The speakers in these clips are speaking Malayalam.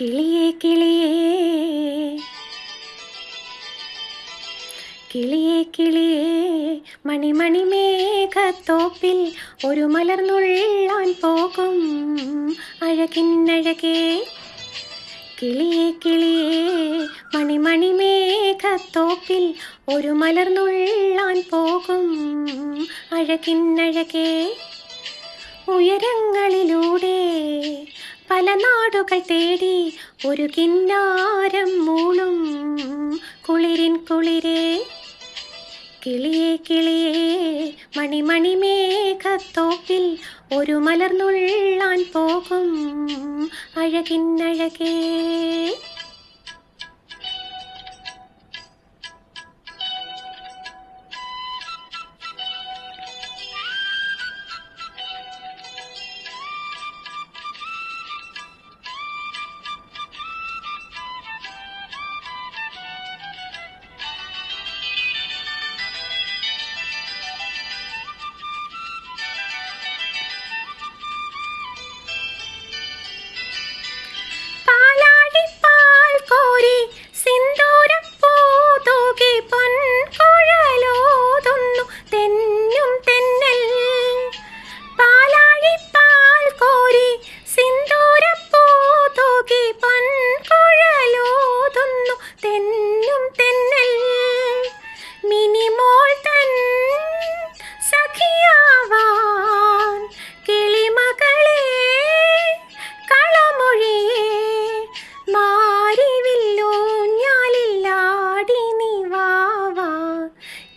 കിളിയേ കിളിയേ. കിളിയേ കിളിയേ. മണിമണി മേഘത്തോപ്പിൽ ഒരു മലർന്നുള്ളാൻ പോകും. അഴകിന്നഴകേ കിളിയേ കിളിയേ. മണിമണി മേഘത്തോപ്പിൽ ഒരു മലർന്നുള്ളാൻ പോകും. അഴകിന്നഴകേ ഉയരങ്ങളിലൂടെ പല നാടുകൾ തേടി ഒരു കിന്നാരം മൂളും. കുളിരിൻ കുളിരേ കിളിയേ കിളിയേ മണിമണി മേഘത്തോപ്പിൽ ഒരു മലർന്നുള്ളാൻ പോകും. അഴകിന്നഴകേ പാലാഴിപ്പാൽ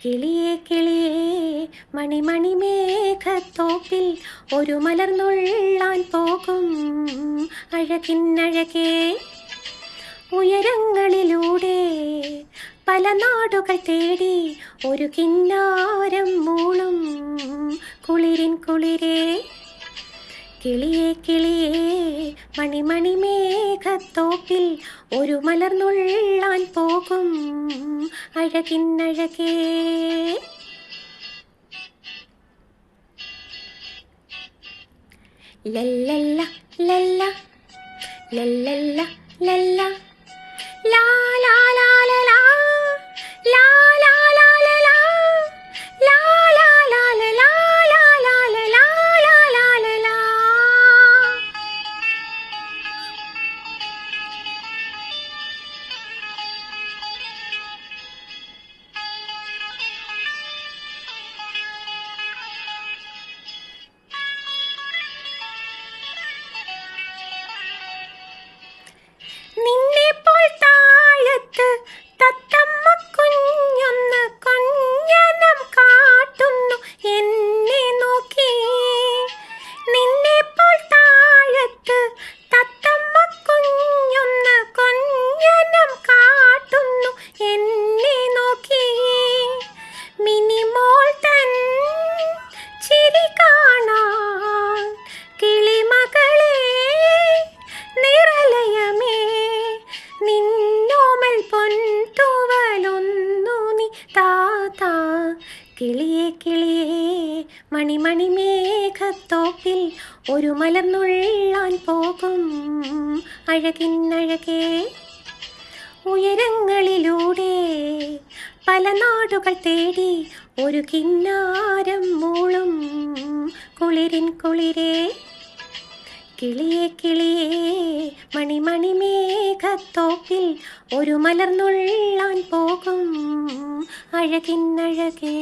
കിളിയേ കിളിയേ മണിമണി മേഘത്തോപ്പിൽ ഒരു മലർന്നുള്ളാൻ പോകും. അഴകിന്നഴകേ ഉയരങ്ങളിലൂടെ പല നാടുകൾ തേടി ഒരു കിന്നാരം മൂളും. കുളിരിൻ കുളിരേ കിളിയേ കിളിയേ മണിമണി മേഘത്തോപ്പിൽ ഒരു മലർന്നുള്ളാൻ പോകും. അഴകിന്നഴകേ. ലല്ലല്ല ലല്ല ലല്ലല്ല ലല്ല. ലാ ലാ ലാ ലാ ലാ. കിളിയേ കിളിയേ മണിമണി മേഘത്തോപ്പിൽ ഒരു മലർന്നുള്ളാൻ പോകും. അഴകിന്നഴകേ ഉയരങ്ങളിലൂടെ പല നാടുകൾ തേടി ഒരു കിന്നാരം മൂളും. കുളിരിൻ കുളിരേ കിളിയേ കിളിയേ മണിമണി മേഘത്തോപ്പിൽ ഒരു മലർന്നുള്ളാൻ പോകും. അഴകിന്നഴകേ